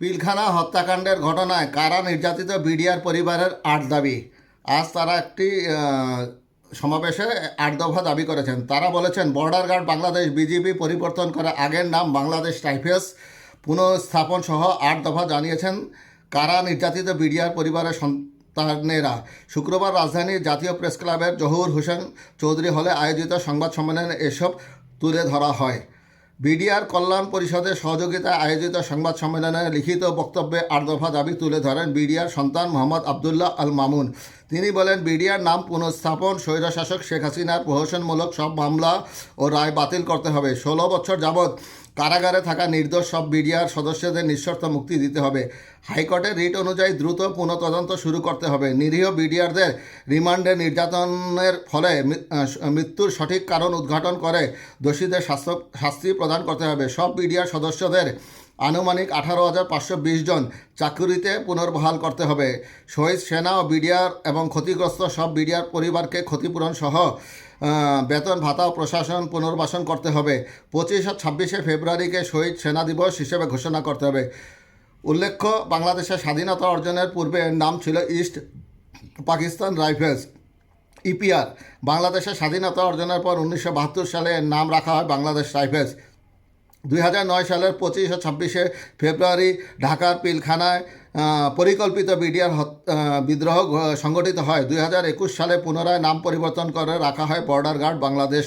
পিলখানা হত্যাকাণ্ডের ঘটনায় কারা নির্যাতিত বিডিআর পরিবারের আট দাবি। আজ তারা একটি সমাবেশে আট দফা দাবি করেছেন। তারা বলেছেন, বর্ডার গার্ড বাংলাদেশ বিজিবি পরিবর্তন করে আগের নাম বাংলাদেশ টাইফেস পুনঃস্থাপন সহ আট দফা জানিয়েছেন কারা নির্যাতিত বিডিআর পরিবারের সন্তানেরা। শুক্রবার রাজধানীর জাতীয় প্রেস ক্লাবের জহুর হোসেন চৌধুরী হলে আয়োজিত সংবাদ সম্মেলনে এসব তুলে ধরা হয়। বিডিআর কল্যাণ পরিষদের সহযোগিতায় আয়োজিত সংবাদ সম্মেলনে লিখিত বক্তব্যে আট দফা দাবি তুলে ধরেন বিডিআর সন্তান মোহাম্মদ আবদুল্লাহ আল মামুন তিনি বলেন, বিডিআর নাম পুনঃস্থাপন, স্বৈরশাসক শেখ হাসিনার প্রহসনমূলক সব মামলা ও রায় বাতিল করতে হবে। ষোলো বছর যাবৎ কারাগারে থাকা নির্দোষ সব বিডিআর সদস্যদের নিঃশর্ত মুক্তি দিতে হবে। হাইকোর্টের রিট অনুযায়ী দ্রুত পুনঃতদন্ত শুরু করতে হবে। নিরীহ বিডিআরদের রিমান্ডে নির্যাতনের ফলে মৃত্যুর সঠিক কারণ উদ্ঘাটন করে দোষীদের শাস্ত, শাস্তি প্রদান করতে হবে। সব বিডিআর সদস্যদের আনুমানিক আঠারো হাজার পাঁচশো বিশ জন চাকুরিতে পুনর্বহাল করতে হবে। শহীদ সেনা ও বিডিআর এবং ক্ষতিগ্রস্ত সব বিডিআর পরিবারকে ক্ষতিপূরণ সহ বেতন, ভাতা ও প্রশাসন পুনর্বাসন করতে হবে। পঁচিশ ও ছাব্বিশে ফেব্রুয়ারিকে শহীদ সেনা দিবস হিসেবে ঘোষণা করতে হবে। উল্লেখ্য, বাংলাদেশের স্বাধীনতা অর্জনের পূর্বে নাম ছিল ইস্ট পাকিস্তান রাইফেলস, ইপিআর। বাংলাদেশের স্বাধীনতা অর্জনের পর উনিশশো বাহাত্তর সালে নাম রাখা হয় বাংলাদেশ রাইফেলস। দুই হাজার নয় সালের পঁচিশ ও ছাব্বিশে ফেব্রুয়ারি ঢাকার পিলখানায় পরিকল্পিত বিডিআর বিদ্রোহ সংগঠিত হয়। দুই হাজার একুশ সালে পুনরায় নাম পরিবর্তন করে রাখা হয় বর্ডার গার্ড বাংলাদেশ।